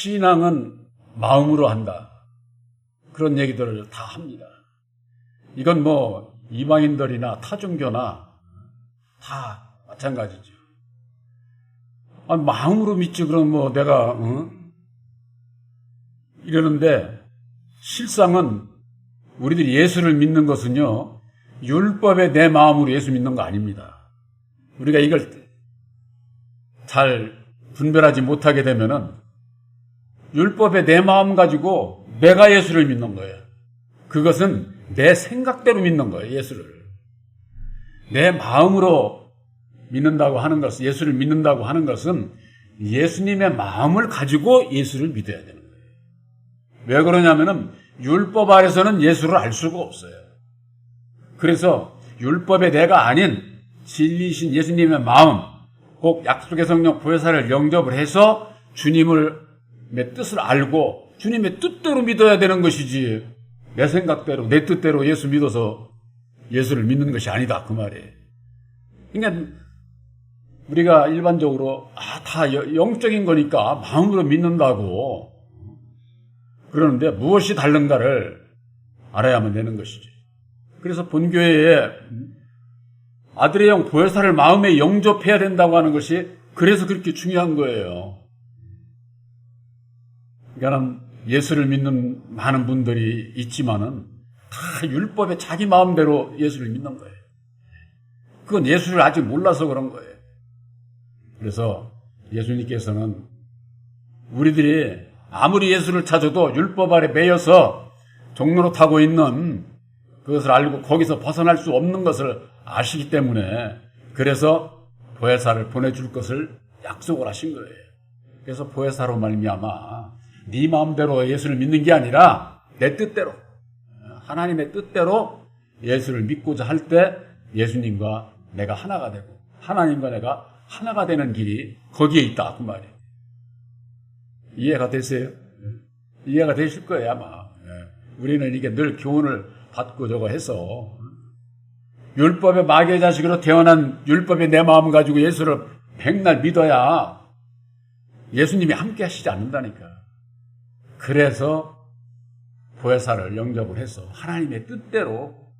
신앙은 마음으로 한다. 그런 얘기들을 다 합니다. 이건 뭐 이방인들이나 타종교나 다 마찬가지죠. 아, 마음으로 믿지 그럼 뭐 내가 응? 이러는데 실상은 우리들이 예수를 믿는 것은요 율법에 내 마음으로 예수 믿는 거 아닙니다. 우리가 이걸 잘 분별하지 못하게 되면은 율법에 내 마음 가지고 내가 예수를 믿는 거예요. 그것은 내 생각대로 믿는 거예요, 예수를. 내 마음으로 믿는다고 하는 것은, 예수를 믿는다고 하는 것은 예수님의 마음을 가지고 예수를 믿어야 되는 거예요. 왜 그러냐면은 율법 아래서는 예수를 알 수가 없어요. 그래서 율법의 내가 아닌 진리신 예수님의 마음, 꼭 약속의 성령 보혜사를 영접을 해서 주님을 내 뜻을 알고 주님의 뜻대로 믿어야 되는 것이지 내 생각대로 내 뜻대로 예수 믿어서 예수를 믿는 것이 아니다 그 말이에요. 그러니까 우리가 일반적으로 아, 다 영적인 거니까 마음으로 믿는다고 그러는데 무엇이 다른가를 알아야만 되는 것이죠. 그래서 본교회에 아들의 영 보혜사를 마음에 영접해야 된다고 하는 것이 그래서 그렇게 중요한 거예요. 그러니까 예수를 믿는 많은 분들이 있지만은 다 율법에 자기 마음대로 예수를 믿는 거예요. 그건 예수를 아직 몰라서 그런 거예요. 그래서 예수님께서는 우리들이 아무리 예수를 찾아도 율법 아래 매여서 종로로 타고 있는 그것을 알고 거기서 벗어날 수 없는 것을 아시기 때문에 그래서 보혜사를 보내줄 것을 약속을 하신 거예요. 그래서 보혜사로 말미암아 네 마음대로 예수를 믿는 게 아니라 내 뜻대로 하나님의 뜻대로 예수를 믿고자 할 때 예수님과 내가 하나가 되고 하나님과 내가 하나가 되는 길이 거기에 있다 그 말이에요. 이해가 되세요? 이해가 되실 거예요 아마. 예. 우리는 이게 늘 교훈을 받고 저거 해서 율법의 마귀의 자식으로 태어난 율법의 내 마음 가지고 예수를 백날 믿어야 예수님이 함께 하시지 않는다니까. 그래서 보혜사를 영접을 해서 하나님의 뜻대로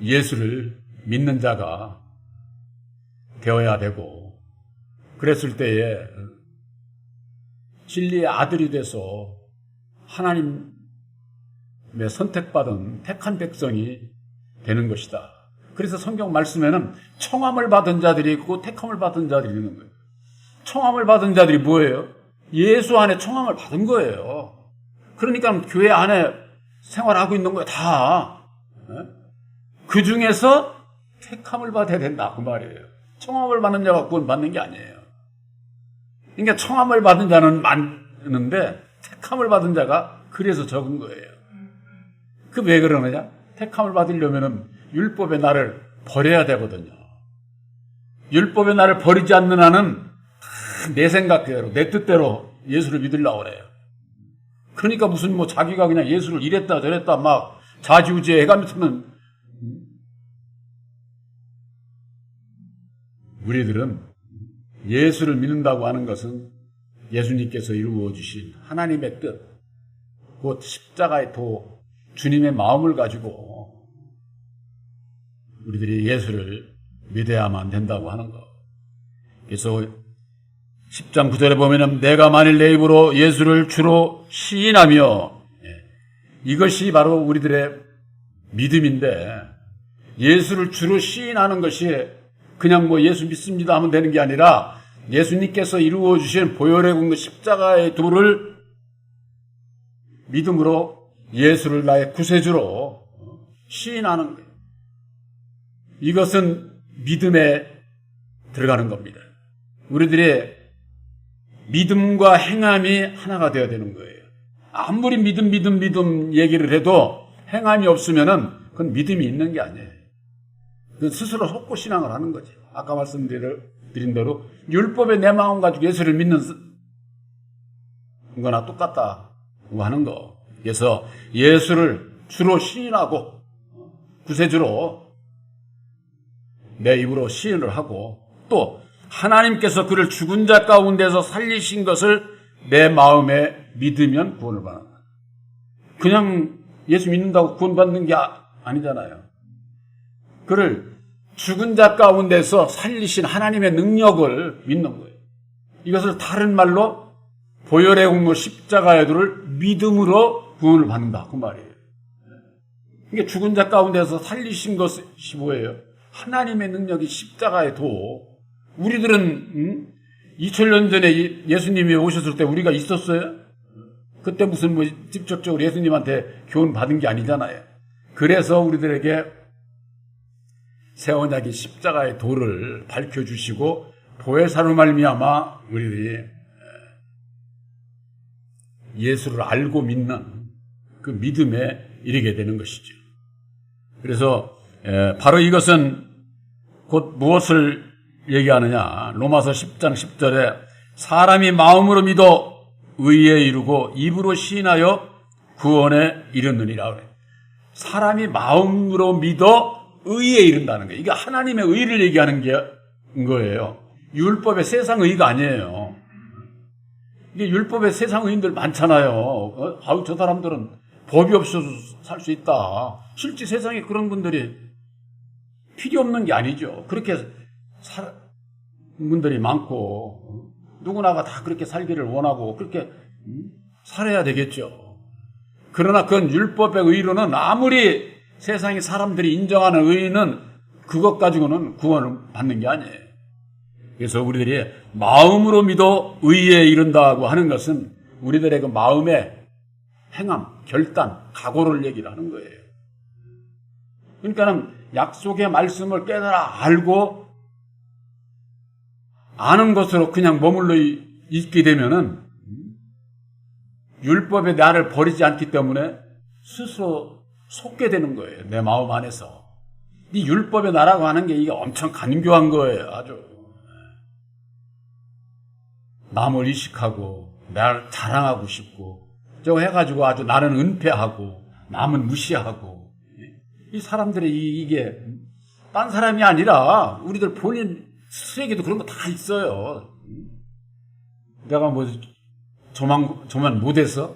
예수를 믿는 자가 되어야 되고 그랬을 때에 진리의 아들이 돼서 하나님의 선택받은 택한 백성이 되는 것이다. 그래서 성경 말씀에는 청함을 받은 자들이 있고 택함을 받은 자들이 있는 거예요. 청함을 받은 자들이 뭐예요? 예수 안에 청함을 받은 거예요. 그러니까 교회 안에 생활하고 있는 거예요. 다. 그 중에서 택함을 받아야 된다. 그 말이에요. 청함을 받는 자가 구원 받는 게 아니에요. 그러니까 청함을 받은 자는 많은데 택함을 받은 자가 그래서 적은 거예요. 그 왜 그러느냐? 택함을 받으려면은 율법의 나를 버려야 되거든요. 율법의 나를 버리지 않는 한은 내 생각대로, 내 뜻대로 예수를 믿으려고 그래요. 그러니까 무슨 뭐 자기가 그냥 예수를 이랬다 저랬다 막 자지우지 해가면서는 우리들은 예수를 믿는다고 하는 것은 예수님께서 이루어 주신 하나님의 뜻, 곧 십자가의 도, 주님의 마음을 가지고 우리들이 예수를 믿어야만 된다고 하는 것. 그래서 10장 9절에 보면은 내가 만일 내 입으로 예수를 주로 시인하며 예, 이것이 바로 우리들의 믿음인데 예수를 주로 시인하는 것이 그냥 뭐 예수 믿습니다 하면 되는 게 아니라 예수님께서 이루어 주신 보혈의 공그 십자가의 도를 믿음으로 예수를 나의 구세주로 시인하는 거예요. 이것은 믿음에 들어가는 겁니다. 우리들의 믿음과 행함이 하나가 되어야 되는 거예요. 아무리 믿음, 믿음, 믿음 얘기를 해도 행함이 없으면은 그건 믿음이 있는 게 아니에요. 그 스스로 속고 신앙을 하는 거지. 아까 말씀드린 대로 율법에 내 마음 가지고 예수를 믿는 거나 똑같다고 하는 거. 그래서 예수를 주로 시인하고 구세주로 내 입으로 시인을 하고 또 하나님께서 그를 죽은 자 가운데서 살리신 것을 내 마음에 믿으면 구원을 받는다. 그냥 예수 믿는다고 구원받는 게 아- 아니잖아요. 그를 죽은 자 가운데서 살리신 하나님의 능력을 믿는 거예요. 이것을 다른 말로 보혈의 공로 십자가의 도를 믿음으로 구원을 받는다. 그 말이에요. 이게 죽은 자 가운데서 살리신 것이 뭐예요? 하나님의 능력이 십자가의 도. 우리들은 음? 2000년 전에 이- 예수님이 오셨을 때 우리가 있었어요? 그때 무슨 뭐 직접적으로 예수님한테 교훈 받은 게 아니잖아요. 그래서 우리들에게 새 언약의 십자가의 도를 밝혀 주시고 보혜사로 말미암아 우리들이 예수를 알고 믿는 그 믿음에 이르게 되는 것이죠. 그래서 에, 바로 이것은 곧 무엇을 얘기하느냐? 로마서 10장 10절에 사람이 마음으로 믿어 의에 이르고 입으로 시인하여 구원에 이르느니라 그래. 사람이 마음으로 믿어 의에 이른다는 거예요. 이게 하나님의 의를 얘기하는 게 거예요. 율법의 세상 의가 아니에요. 이게 율법의 세상 의인들 많잖아요. 어? 아우 저 사람들은 법이 없어서 살 수 있다. 실제 세상에 그런 분들이 필요 없는 게 아니죠. 그렇게 살 분들이 많고 누구나가 다 그렇게 살기를 원하고 그렇게 음, 살아야 되겠죠. 그러나 그건 율법의 의로는 아무리 세상의 사람들이 인정하는 의는 그것 가지고는 구원을 받는 게 아니에요. 그래서 우리들이 마음으로 믿어 의에 이른다고 하는 것은 우리들의 그 마음의 행함, 결단, 각오를 얘기를 하는 거예요. 그러니까는 약속의 말씀을 깨달아 알고 아는 것으로 그냥 머물러 있게 되면은 율법에 나를 버리지 않기 때문에 스스로 속게 되는 거예요. 내 마음 안에서. 이 율법의 나라고 하는 게 이게 엄청 간교한 거예요. 아주. 남을 의식하고 나를 자랑하고 싶고 저거 해가지고 아주 나는 은폐하고 남은 무시하고 이 사람들의 이- 이게 딴 사람이 아니라 우리들 본인 스스로에게도 그런 거 다 있어요. 내가 뭐 저만 저만 못해서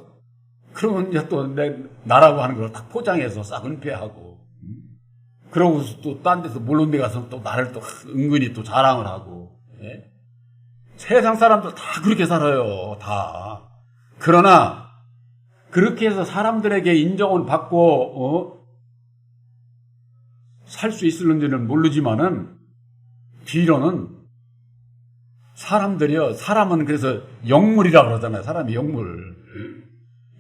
그러면 이제 또 내 나라고 하는 걸 딱 포장해서 싹 은폐하고 그러고 또 딴 데서 몰론 데 가서 또 나를 또 은근히 또 자랑을 하고 예? 세상 사람들 다 그렇게 살아요 다 그러나 그렇게 해서 사람들에게 인정을 받고 어? 살 수 있을는지는 모르지만은 뒤로는 사람들이요 사람은 그래서 영물이라 그러잖아요 사람이 영물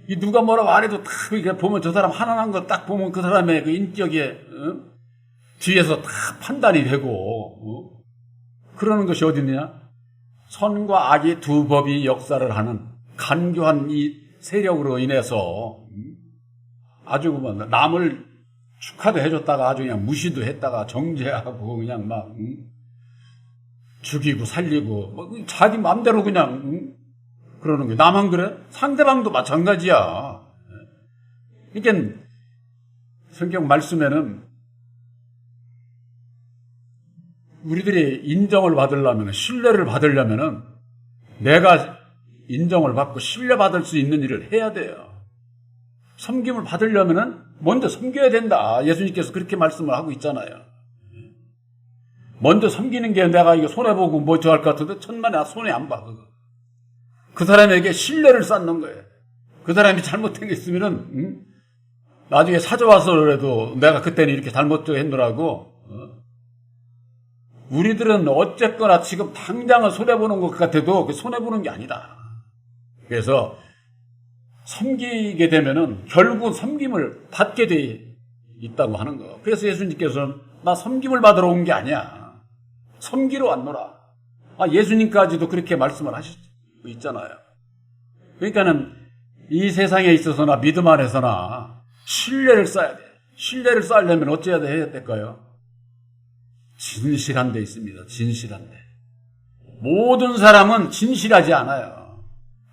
이 누가 뭐라고 안 해도 딱 보면 저 사람 하나한 거딱 보면 그 사람의 그 인격에 어? 뒤에서 딱 판단이 되고 어? 그러는 것이 어딨냐 선과 악이 두 법이 역사를 하는 간교한 이 세력으로 인해서 음? 아주 뭐 남을 축하도 해줬다가 아주 그냥 무시도 했다가 정죄하고 그냥 막 음? 죽이고 살리고 뭐 자기 마음대로 그냥 음? 그러는 거예요. 나만 그래? 상대방도 마찬가지야. 그러니까 성경 말씀에는 우리들이 인정을 받으려면 신뢰를 받으려면은 내가 인정을 받고 신뢰받을 수 있는 일을 해야 돼요. 섬김을 받으려면은 먼저 섬겨야 된다. 예수님께서 그렇게 말씀을 하고 있잖아요. 먼저 섬기는 게 내가 이거 손해보고 뭐 저 할 것 같은데 천만에 손해 안 봐. 그거. 그 사람에게 신뢰를 쌓는 거예요. 그 사람이 잘못된 게 있으면은 응? 나중에 사줘와서라도 내가 그때는 이렇게 잘못 했노라고 어? 우리들은 어쨌거나 지금 당장은 손해보는 것 같아도 그 손해보는 게 아니다. 그래서 섬기게 되면은 결국 섬김을 받게 돼 있다고 하는 거. 그래서 예수님께서는 나 섬김을 받으러 온 게 아니야. 섬기러 왔노라. 아, 예수님까지도 그렇게 말씀을 하시고 있잖아요. 그러니까는 이 세상에 있어서나 믿음 안에서나 신뢰를 쌓아야 돼. 신뢰를 쌓으려면 어찌해야 돼- 해야 될까요? 진실한 데 있습니다. 진실한 데. 모든 사람은 진실하지 않아요.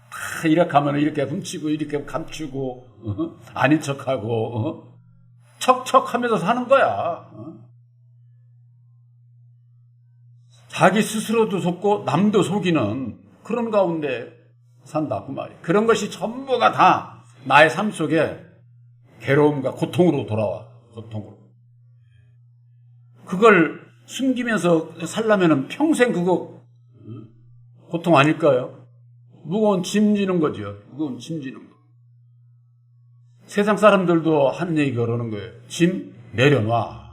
다 이렇게 하면 이렇게 훔치고 이렇게 감추고 어? 아닌 척하고 어? 척척하면서 사는 거야. 어? 자기 스스로도 속고 남도 속이는 그런 가운데 산다 그 말이. 그런 것이 전부가 다 나의 삶 속에 괴로움과 고통으로 돌아와. 고통으로. 그걸 숨기면서 살려면은 평생 그거 응? 고통 아닐까요? 무거운 짐 지는 거죠. 무거운 짐 지는 거. 세상 사람들도 하는 얘기가 그러는 거예요. 짐 내려놔.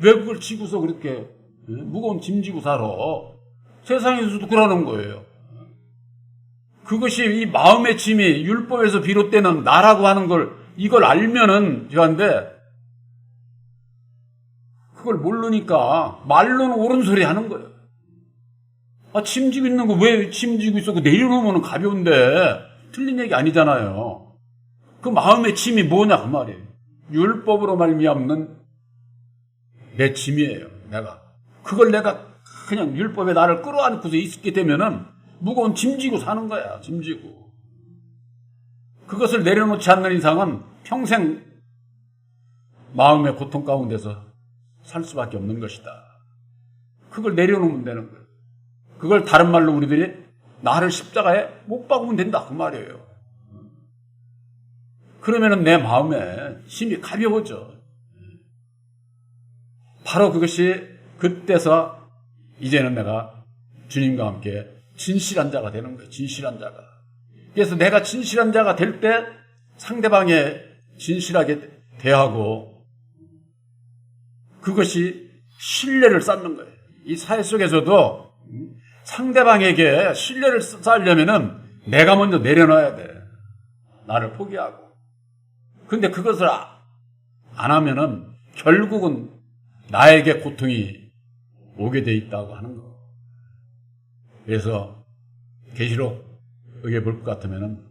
왜 그걸 지고서 그렇게 응? 무거운 짐 지고 살아? 세상에서도 그러는 거예요. 그것이 이 마음의 짐이 율법에서 비롯되는 나라고 하는 걸 이걸 알면은 저한데 그걸 모르니까 말로는 옳은 소리 하는 거예요. 아, 짐 지고 있는 거 왜 짐 지고 있어? 그 내려놓으면 가벼운데 틀린 얘기 아니잖아요. 그 마음의 짐이 뭐냐 그 말이에요. 율법으로 말미암는 내 짐이에요. 내가 그걸 내가 그냥 율법에 나를 끌어안고서 있게 되면은 무거운 짐 지고 사는 거야. 짐 지고. 그것을 내려놓지 않는 이상은 평생 마음의 고통 가운데서 살 수밖에 없는 것이다. 그걸 내려놓으면 되는 거예요. 그걸 다른 말로 우리들이 나를 십자가에 못 박으면 된다. 그 말이에요. 그러면은 내 마음에 힘이 가벼워져. 바로 그것이 그때서 이제는 내가 주님과 함께 진실한 자가 되는 거예요. 진실한 자가. 그래서 내가 진실한 자가 될 때 상대방에 진실하게 대하고 그것이 신뢰를 쌓는 거예요. 이 사회 속에서도 상대방에게 신뢰를 쌓으려면은 내가 먼저 내려놔야 돼. 나를 포기하고. 근데 그것을 아- 안 하면은 결국은 나에게 고통이 오게 돼 있다고 하는 거. 그래서 계시록에 볼것 같으면은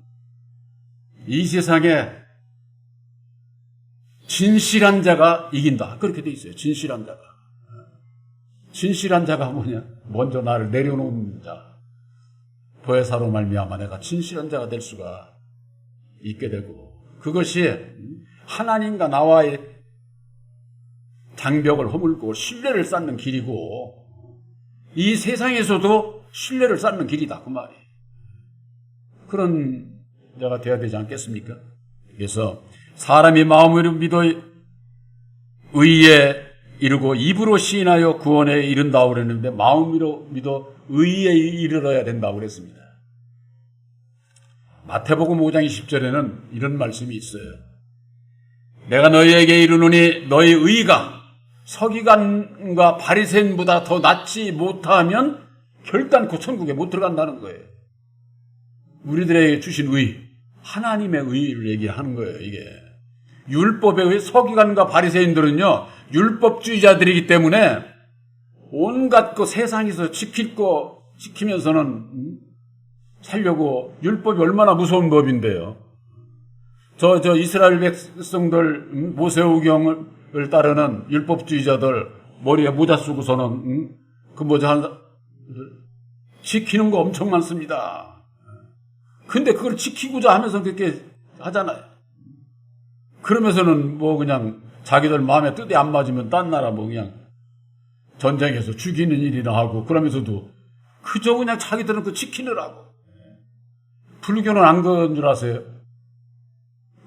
이 세상에 진실한 자가 이긴다. 그렇게 돼 있어요. 진실한 자가. 진실한 자가 뭐냐? 먼저 나를 내려놓는 자. 보혜사로 말미암아 내가 진실한 자가 될 수가 있게 되고 그것이 하나님과 나와의 장벽을 허물고 신뢰를 쌓는 길이고 이 세상에서도 신뢰를 쌓는 길이다 그 말이에요. 그런 자가 되어야 되지 않겠습니까? 그래서 사람이 마음으로 믿어 의에 이르고 입으로 시인하여 구원에 이른다고 그랬는데 마음으로 믿어 의에 이르러야 된다고 그랬습니다. 마태복음 5장 20절에는 이런 말씀이 있어요. 내가 너희에게 이르노니 너희 의가 서기관과 바리새인보다 더 낫지 못하면 결단코 천국에 못 들어간다는 거예요. 우리들에게 주신 의, 하나님의 의를 얘기하는 거예요, 이게. 율법에 의해 서기관과 바리새인들은요, 율법주의자들이기 때문에 온갖 그 세상에서 지킬 거 지키면서는 음, 살려고 율법이 얼마나 무서운 법인데요. 저, 저 이스라엘 백성들 음, 모세오경을 따르는 율법주의자들 머리에 모자 쓰고서는 음, 그 모자 한 지키는 거 엄청 많습니다. 근데 그걸 지키고자 하면서 그렇게 하잖아요. 그러면서는 뭐 그냥 자기들 마음에 뜻이 안 맞으면 딴 나라 뭐 그냥 전쟁에서 죽이는 일이나 하고 그러면서도 그저 그냥 자기들은 그 지키느라고. 불교는 안 그런 줄 아세요?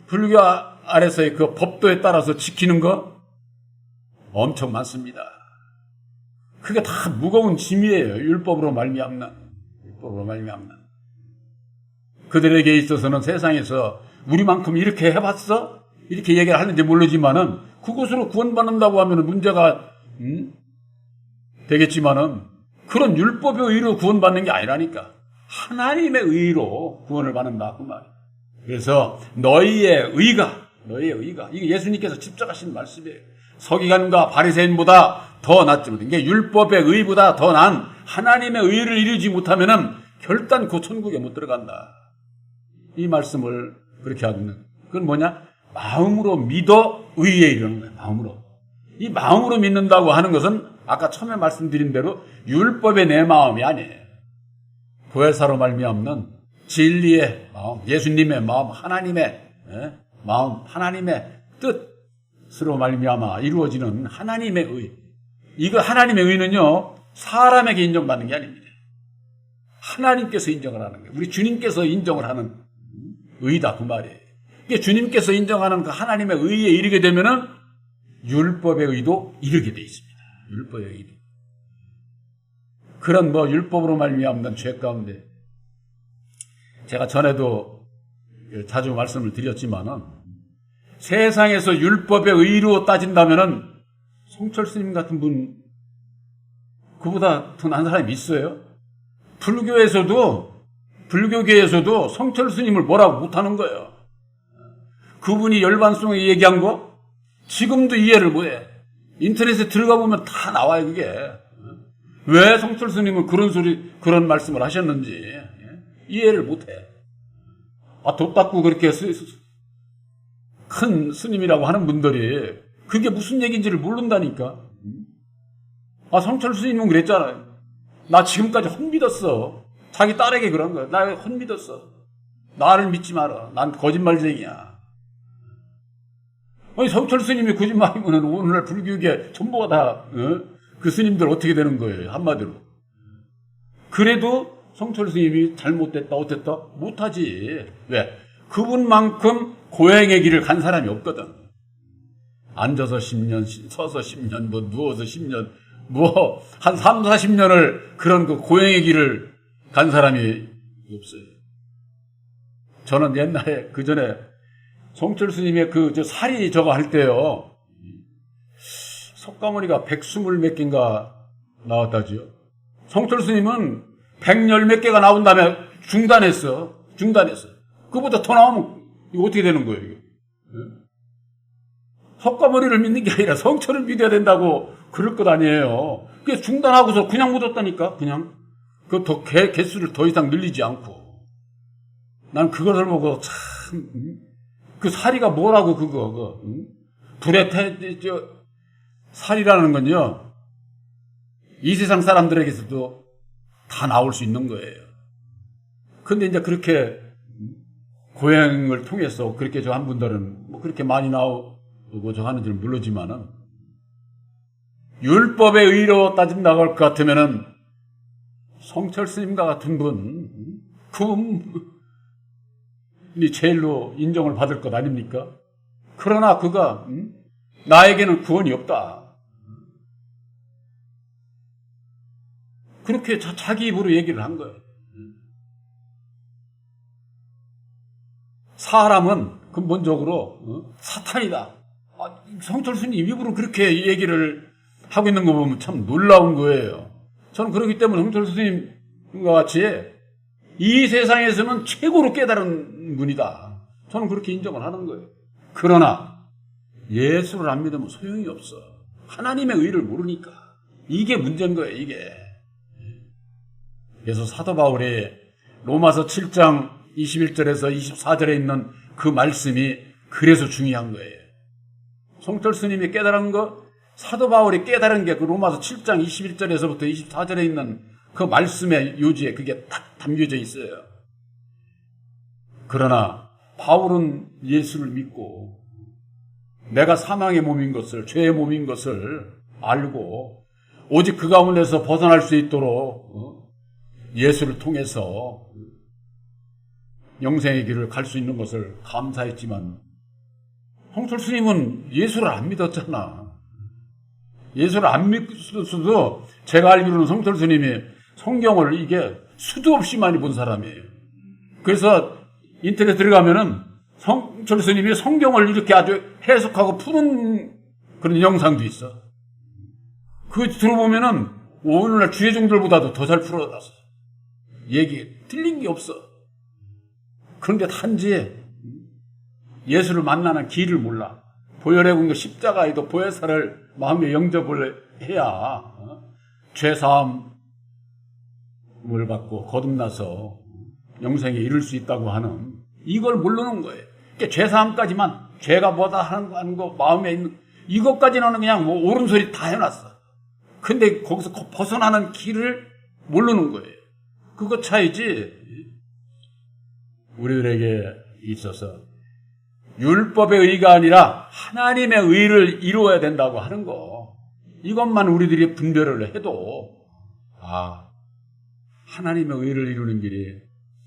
불교 아래서의 그 법도에 따라서 지키는 거 엄청 많습니다. 그게 다 무거운 짐이에요. 율법으로 말미암는 율법으로 말미암는 그들에게 있어서는 세상에서 우리만큼 이렇게 해봤어? 이렇게 얘기를 하는지 모르지만은 그것으로 구원받는다고 하면 문제가 음? 되겠지만은 그런 율법의 의로 구원받는 게 아니라니까 하나님의 의로 구원을 받는다 그 말. 그래서 너희의 의가 너희의 의가 이게 예수님께서 직접 하신 말씀이에요. 서기관과 바리새인보다 더 낫지 못. 이게 율법의 의보다 더 난 하나님의 의를 이루지 못하면은 결단코 천국에 못 들어간다. 이 말씀을 그렇게 하고 있는. 그건 뭐냐? 마음으로 믿어 의에 이르는 거예요. 마음으로. 이 마음으로 믿는다고 하는 것은 아까 처음에 말씀드린 대로 율법의 내 마음이 아니에요. 보혜사로 말미암는 진리의 마음, 예수님의 마음, 하나님의 예? 마음, 하나님의 뜻 으로 말미암아 이루어지는 하나님의 의. 이거 하나님의 의는요 사람에게 인정받는 게 아닙니다. 하나님께서 인정을 하는 거예요. 우리 주님께서 인정을 하는 의다 그 말이에요. 이게 주님께서 인정하는 그 하나님의 의에 이르게 되면은 율법의 의도 이르게 돼 있습니다. 율법의 의도. 그런 뭐 율법으로 말미암는 죄 가운데 제가 전에도 자주 말씀을 드렸지만은 세상에서 율법의 의로 따진다면은 송철 스님 같은 분 그보다 더 나은 사람이 있어요? 불교에서도 불교계에서도 성철 스님을 뭐라고 못하는 거예요. 그분이 열반송에 얘기한 거 지금도 이해를 못해. 인터넷에 들어가 보면 다 나와요 그게. 왜 성철 스님은 그런 소리 그런 말씀을 하셨는지 이해를 못해. 아, 돛 닦고 그렇게 스- 스- 큰 스님이라고 하는 분들이 그게 무슨 얘기인지를 모른다니까. 아, 성철 스님은 그랬잖아요. 나 지금까지 헛 믿었어. 자기 딸에게 그런 거야. 나 헛 믿었어. 나를 믿지 마라. 난 거짓말쟁이야. 아니, 성철 스님이 거짓말이면 오늘날 불교계 전부가 다, 어? 그 스님들 어떻게 되는 거예요? 한마디로. 그래도 성철 스님이 잘못됐다, 어땠다? 못하지. 왜? 그분만큼 고행의 길을 간 사람이 없거든. 앉아서 10년, 서서 10년, 뭐 누워서 10년, 뭐 한 3, 40년을 그런 그 고행의 길을 간 사람이 없어요. 저는 옛날에 그 전에 송철 스님의 그 저 살이 저거 할 때요. 석가모니가 백스물 몇 개인가 나왔다지요. 송철 스님은 백열 몇 개가 나온 다음에 중단했어. 중단했어. 그보다 더 나오면 이거 어떻게 되는 거예요, 이게? 석가모니를 믿는 게 아니라 성철을 믿어야 된다고 그럴 것 아니에요. 그게 중단하고서 그냥 묻었다니까, 그냥. 그 더, 개, 개수를 더 이상 늘리지 않고. 난 그것을 보고 참, 음? 그 사리가 뭐라고 그거, 그, 음? 불에 태, 저, 살이라는 건요, 이 세상 사람들에게서도 다 나올 수 있는 거예요. 근데 이제 그렇게 고행을 통해서 그렇게 저 한 분들은 뭐 그렇게 많이 나오고 저 하는 줄 모르지만은 율법의 의로 따진다고 할것 같으면은 성철 스님과 같은 분, 그분이 제일로 인정을 받을 것 아닙니까? 그러나 그가 음? 나에게는 구원이 없다. 그렇게 자, 자기 입으로 얘기를 한 거예요. 사람은 근본적으로 어? 사탄이다. 아, 성철 스님 입으로 그렇게 얘기를 하고 있는 거 보면 참 놀라운 거예요. 저는 그렇기 때문에 성철 스님과 같이 이 세상에서는 최고로 깨달은 분이다. 저는 그렇게 인정을 하는 거예요. 그러나 예수를 안 믿으면 소용이 없어. 하나님의 의를 모르니까. 이게 문제인 거예요, 이게. 그래서 사도 바울이 로마서 7장 21절에서 24절에 있는 그 말씀이 그래서 중요한 거예요. 송철 스님이 깨달은 거, 사도 바울이 깨달은 게 그 로마서 7장 21절에서부터 24절에 있는 그 말씀의 요지에 그게 딱 담겨져 있어요. 그러나 바울은 예수를 믿고 내가 사망의 몸인 것을, 죄의 몸인 것을 알고 오직 그 가운데서 벗어날 수 있도록 어? 예수를 통해서 영생의 길을 갈 수 있는 것을 감사했지만 홍철 스님은 예수를 안 믿었잖아. 예수를 안 믿었어도 제가 알기로는 성철 스님이 성경을 이게 수도 없이 많이 본 사람이에요. 그래서 인터넷 들어가면은 성철 스님이 성경을 이렇게 아주 해석하고 푸는 그런 영상도 있어. 그거 들어보면은 오늘날 주의종들보다도 더 잘 풀어놨어. 얘기 틀린 게 없어. 그런데 단지 예수를 만나는 길을 몰라. 보혈의 공도 십자가에도 보혜사를 마음에 영접을 해야 어? 죄사함을 받고 거듭나서 영생에 이를 수 있다고 하는 이걸 모르는 거예요. 그러니까 죄사함까지만 죄가 뭐다 하는 거, 하는 거 마음에 있는 이것까지는 그냥 뭐 옳은 소리 다 해놨어. 근데 거기서 벗어나는 길을 모르는 거예요. 그거 차이지. 우리들에게 있어서 율법의 의가 아니라 하나님의 의를 이루어야 된다고 하는 거. 이것만 우리들이 분별을 해도 아 하나님의 의를 이루는 길이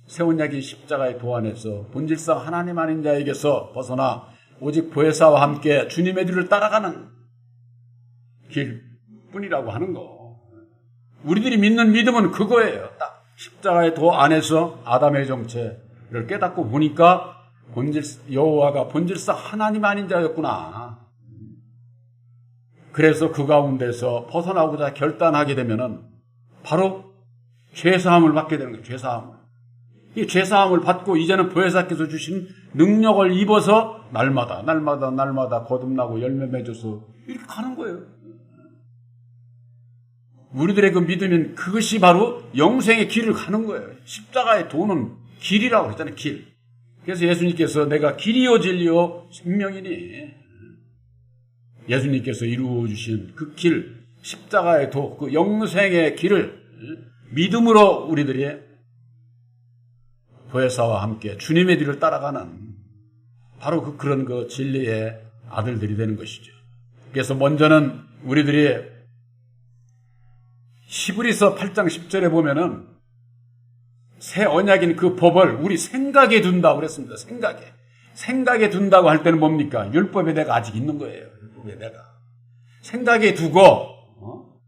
세원약이 십자가의 도안에서 본질상 하나님 아닌 자에게서 벗어나 오직 보혜사와 함께 주님의 뒤를 따라가는 길뿐이라고 하는 거. 우리들이 믿는 믿음은 그거예요. 딱 십자가의 도 안에서 아담의 정체 를 깨닫고 보니까 본질 여호와가 본질상 하나님 아닌 자였구나. 그래서 그 가운데서 벗어나고자 결단하게 되면은 바로 죄사함을 받게 되는 거예요. 죄사함을. 이 죄사함을 받고 이제는 보혜사께서 주신 능력을 입어서 날마다 날마다 날마다 거듭나고 열매 맺어서 이렇게 가는 거예요. 우리들의 그 믿음은 그것이 바로 영생의 길을 가는 거예요. 십자가의 도는 길이라고 그랬잖아요. 길. 그래서 예수님께서 내가 길이요 진리요 생명이니 예수님께서 이루어 주신 그 길, 십자가의 도, 그 영생의 길을 믿음으로 우리들이 보혜사와 함께 주님의 뒤를 따라가는 바로 그 그런 그 진리의 아들들이 되는 것이죠. 그래서 먼저는 우리들이 히브리서 8장 10절에 보면은 새 언약인 그 법을 우리 생각에 둔다고 그랬습니다. 생각에. 생각에 둔다고 할 때는 뭡니까? 율법의 내가 아직 있는 거예요. 율법의 내가. 생각에 두고, 어?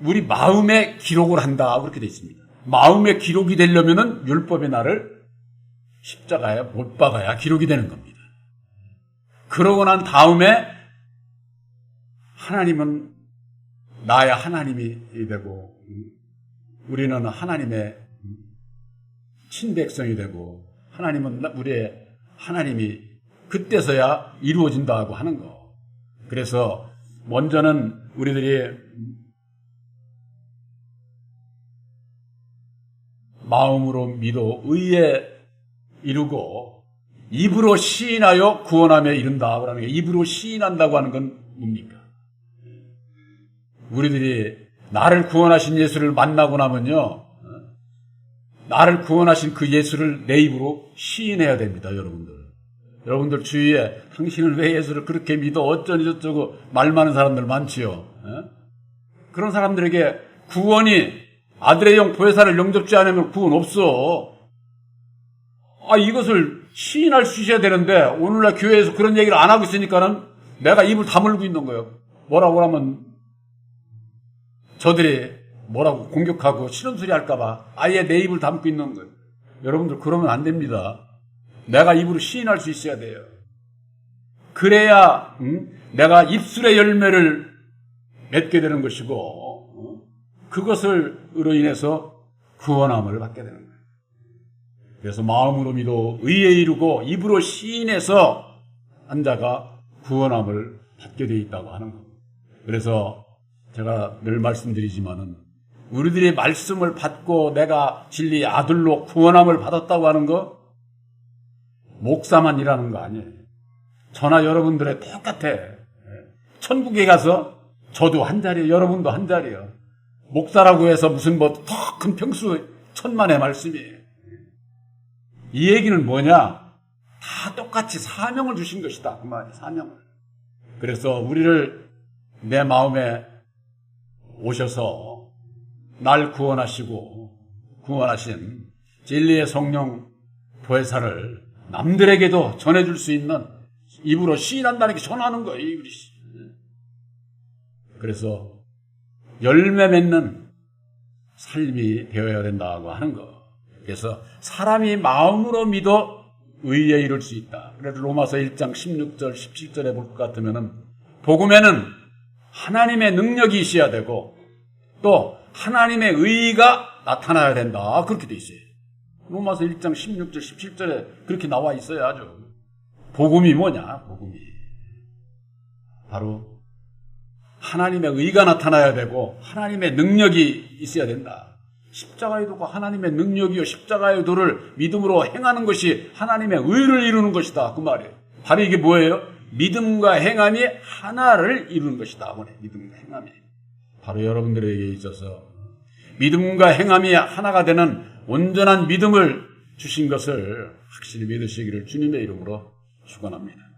우리 마음에 기록을 한다. 그렇게 되어 있습니다. 마음에 기록이 되려면은 율법의 나를 십자가에 못 박아야 기록이 되는 겁니다. 그러고 난 다음에 하나님은 나야 하나님이 되고 우리는 하나님의 친백성이 되고 하나님은 우리의 하나님이 그때서야 이루어진다고 하는 거. 그래서 먼저는 우리들이 마음으로 믿어 의에 이루고 입으로 시인하여 구원함에 이른다. 그러는 게 입으로 시인한다고 하는 건 뭡니까? 우리들이 나를 구원하신 예수를 만나고 나면요. 나를 구원하신 그 예수를 내 입으로 시인해야 됩니다, 여러분들. 여러분들 주위에 당신은 왜 예수를 그렇게 믿어? 어쩌니 저쩌고 말 많은 사람들 많지요. 예? 그런 사람들에게 구원이 아들의 영 보혜사를 영접지 않으면 구원 없어. 아, 이것을 시인할 수 있어야 되는데 오늘날 교회에서 그런 얘기를 안 하고 있으니까는 내가 입을 다물고 있는 거예요. 뭐라고 하면 저들이 뭐라고 공격하고 싫은 소리 할까봐 아예 내 입을 담고 있는 거예요. 여러분들 그러면 안 됩니다. 내가 입으로 시인할 수 있어야 돼요. 그래야 응? 내가 입술의 열매를 맺게 되는 것이고 응? 그것을로 인해서 구원함을 받게 되는 거예요. 그래서 마음으로 믿어 의에 이루고 입으로 시인해서 한 자가 구원함을 받게 되어 있다고 하는 겁니다. 그래서 제가 늘 말씀드리지만은 우리들이 말씀을 받고 내가 진리의 아들로 구원함을 받았다고 하는 거 목사만 일하는 거 아니에요. 저나 여러분들의 똑같아. 천국에 가서 저도 한 자리, 여러분도 한 자리요. 목사라고 해서 무슨 뭐 더 큰 평수 천만의 말씀이에요. 이 얘기는 뭐냐? 다 똑같이 사명을 주신 것이다. 그 말이에요. 사명을. 그래서 우리를 내 마음에 오셔서 날 구원하시고 구원하신 진리의 성령 보혜사를 남들에게도 전해줄 수 있는 입으로 시인한다는 게 전하는 거예요. 그래서 열매 맺는 삶이 되어야 된다고 하는 거. 그래서 사람이 마음으로 믿어 의에 이룰 수 있다. 그래서 로마서 1장 16절, 17절에 볼 것 같으면은 복음에는 하나님의 능력이 있어야 되고 또 하나님의 의가 나타나야 된다. 그렇게 돼 있어요. 로마서 1장 16절, 17절에 그렇게 나와. 아주. 복음이 뭐냐? 복음이. 바로 하나님의 의가 나타나야 되고 하나님의 능력이 있어야 된다. 십자가의 도가 하나님의 능력이요 십자가의 도를 믿음으로 행하는 것이 하나님의 의를 이루는 것이다. 그 말이에요. 바로 이게 뭐예요? 믿음과 행함이 하나를 이루는 것이다. 뭐네. 믿음과 행함이. 바로 여러분들에게 있어서 믿음과 행함이 하나가 되는 온전한 믿음을 주신 것을 확실히 믿으시기를 주님의 이름으로 축원합니다.